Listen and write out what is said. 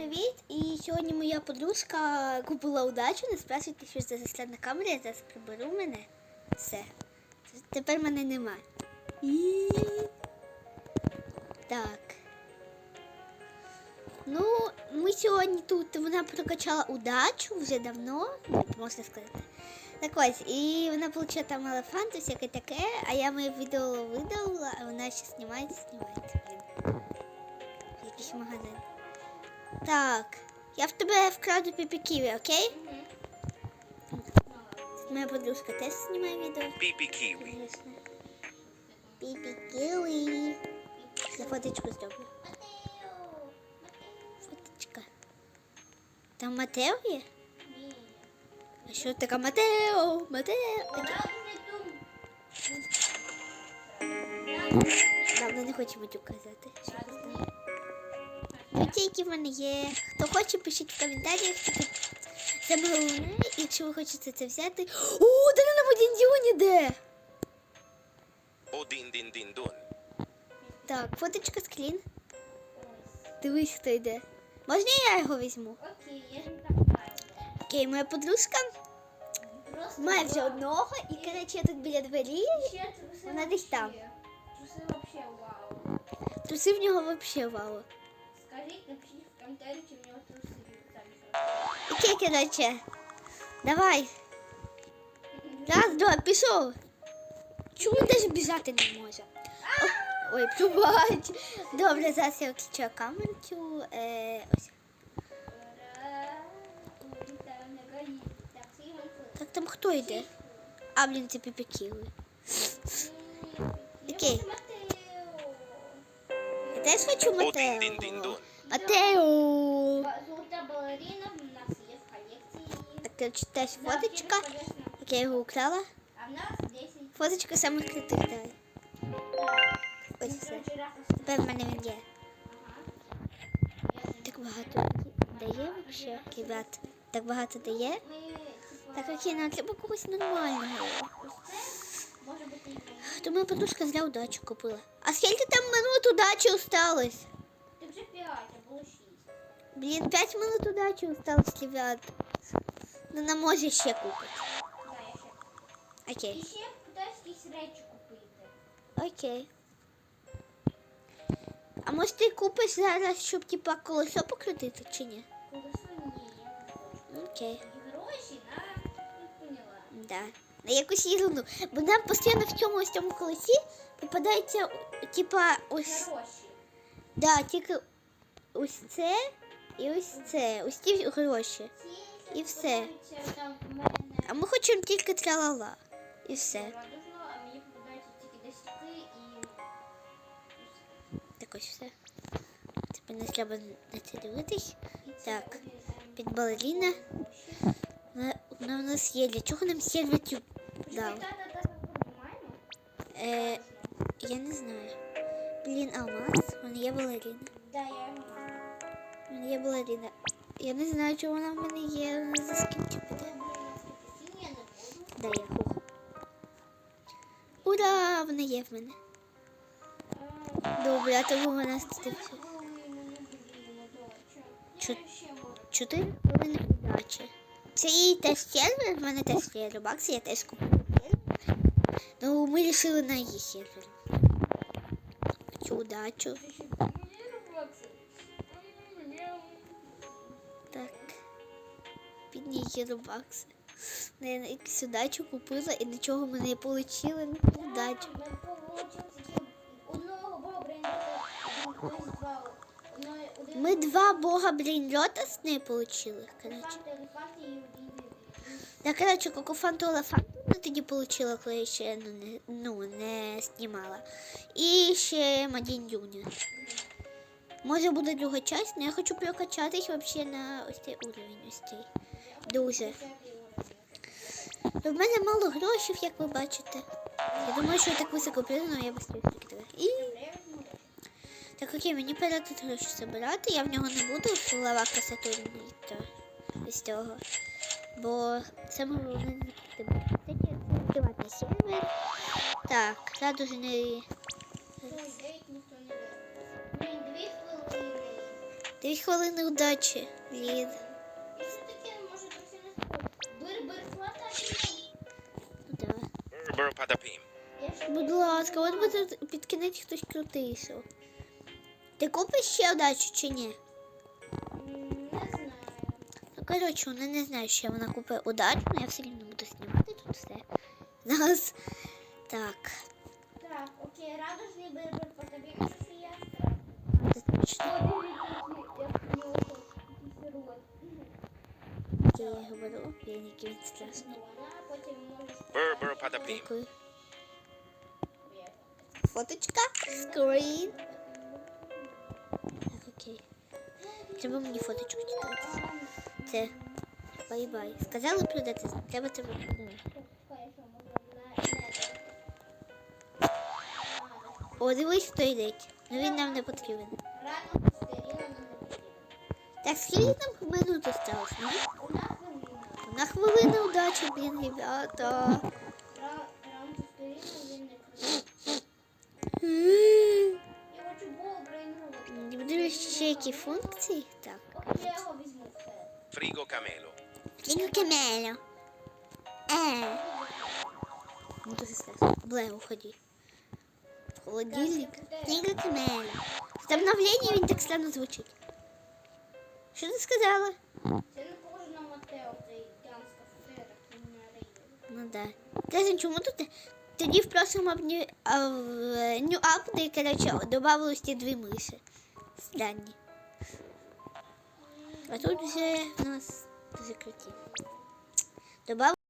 привіт! І сьогодні моя подружка купила удачу. Не спрашуйте, що це за складна камера, я зараз приберу мене. Все. Тепер мене немає. І... Так. Ну, ми сьогодні тут вона прокачала удачу вже давно, можна сказати. Так ось, і вона отримала там елефанти, всяке таке, а я моє відео видалила, а вона ще знімається, знімається. Якийсь магазин. Так, я в тебе вкраду піпіківі, окей? Моя подружка теж знімає відео. Звісно. Піпіківі. Я фоточку зроблю. Фоточка. Там Матео є? А що таке Матео? Матео. Давно не хочу Матю казати. Що ви знаєте. Які в мене є. Хто хоче, пишіть в коментарях. Саме головне, якщо ви хочете це взяти. О, де на Модіндіоні де? O din din din dun. Так, фоточка скрін. Дивись, хто йде. Можна я його візьму? Окей, я ж так. Окей, моя подружка Просто має вже одного, і коротше я тут біля двері. Ще труси Вона десь там. Труси вообще вау. Труси в нього взагалі вау. Скажіть, напишіть в коментарі, чи в нього труси Окей, коротше. Давай. Раз, два, пішов. Чому він навіть біжати не може? О, ой, пробач. Добре, зараз я включу камеру. Е, ось. Так там хто йде? А, блін, це піпікіли. Окей. Є в колекції. Так, коротше, теж Да, фоточка. Як я його украла. А в нас 10. Фоточка самих крутих давай. Ось все. Тепер в мене він є. Так багато дає взагалі, ребят. Так багато дає. Ми, типа, Так окей, нам треба когось нормального. Ось це може бути і ми. То моя подружка зря удачу купила. А скільки там минут удачі осталось? Ти вже 5, а було 6. Блін, 5 минут удачі осталось, ребят. Ну, нам може ще купити. Да, я ще. І ще питаюсь якісь речі купити. Окей. А може ти купиш зараз, щоб типа колесо покрутити чи ні? Колесо ні, я не хочу. Окей. І гроші на не поняла. Да. На якусь ерунду. Бо нам постійно в цьому ось цьому колесі попадається, типа, ось. Да, тільки ось це і ось це. Ось ті гроші. І все. А ми хочемо тільки тралала. І все. Так ось все. Тепер не треба на це дивитись. Так. Під балеріна. Вона вона у нас є. Для чого нам сервітю дав? Е, я не знаю. Блін, алмаз. У мене є балеріна. Да, я. У мене є балеріна. Я не знаю, чого вона в мене є. Вона за скільки піде. Ні, я хух. Ура! Вона є в мене. Добре, а тому вона стає. Чо- Чотири хвилини удачі. Це її теж сервер, в мене теж є робакси, я теж сервер. Ну, ми вирішили на її сервер. Цю удачу. Так. Її робакси. Я якусь удачу купила і нічого ми не отримали. Удачу. Ми два бога блін з неї отримали. Коротше. Так, коротше, кокофанту елефанту ми тоді отримала, коли я ще ну, не, ну, не знімала. І ще Мадін Юні. Може буде друга часть, але я хочу прокачатись взагалі на ось цей уровень. Ось цей. Дуже. В мене мало грошей, як ви бачите. Я думаю, що я так високо прийду, але я прикидаю. І так окей, мені тут гроші збирати, я в нього не буду слова красотурні то із цього. Бо саме головне не закрити. Це сервер. Так, радужний. Дві хвилини. Дві хвилини удачі, Лід. Таке Будь ласка, от буде під кінець хтось крутий йшов. Ти купиш ще удачу чи ні? не знаю. Ну, коротше, вона не знає, що вона купить удачу, але я все рівно буду знімати тут все. Зараз. Так, Так, окей, радужний бир-бир по тобі, Софія. Я говорю, я не він страшний. Дякую. Фоточка, скрін. Треба мені фоточку читати. Це. Бай-бай. Сказали продати, треба це виконати. О, дивись, хто йде. Ну він нам не потрібен. Так, скільки нам минут осталось, ну? На хвилину удачі, блін, ребята. Ще які функції. Так. Frigo Camelo. Фінго камелю. Е. Ну, страшно. Бле, уходи. Холодильник. Фінго камелю. З він так странно звучить. Що ти сказала? Це не похоже на Матео, цей гангста футера, який на рейді. Ну да. Кажем, чому тут тоді в прошлому в New Update, короче, добавилось ті дві миші. Странні. А тут все у нас закрытие. круті. Добав...